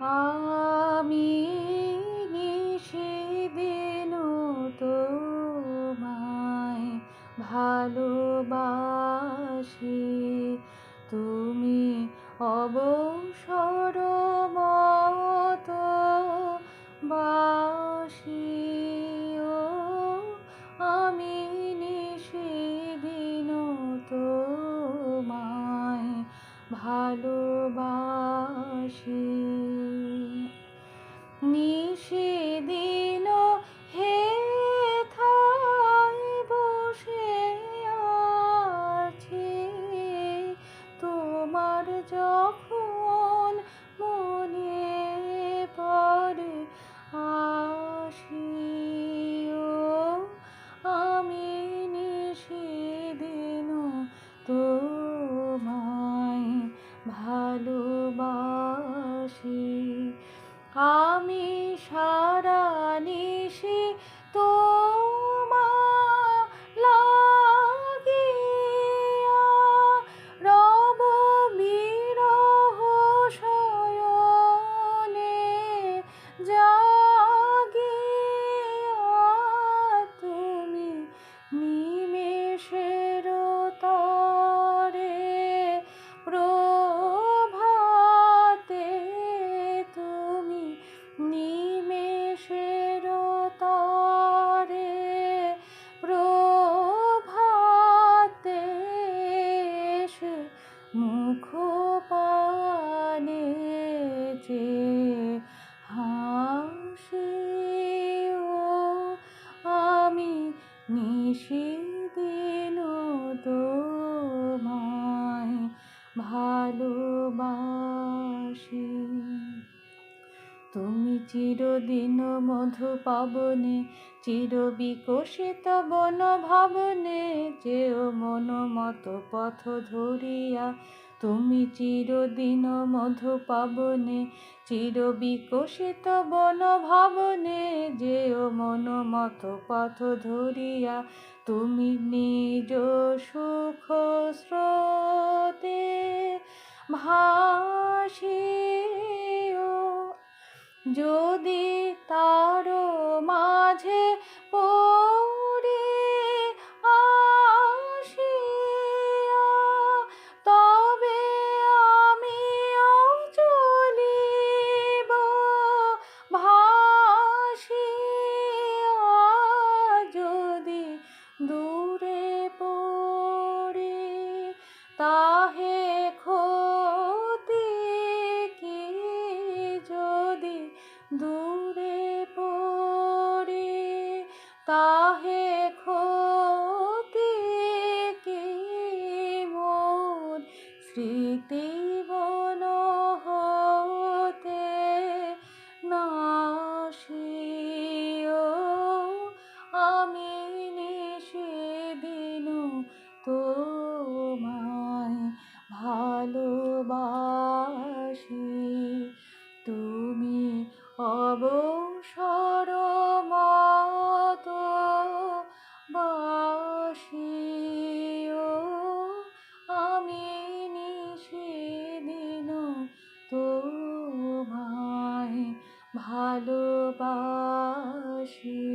আমি নিষেদিন তোমায় ভালোবাসি। তুমি অবসর আমি নিষেদিন তোমায় ভালোবাসি। তুমি চিরদিন মধু পাবনে, চিরবিকশিত বন ভাবনে যেও মন মতো পথ ধরিয়া তুমি চিরদিন মধু পাবনে চির বিকশিত বন ভাবনে, যেও মন মত পথ ধরিয়া, তুমি নিজ সুখ স্রোতে ভাসিও। যদি ভালোবাসি।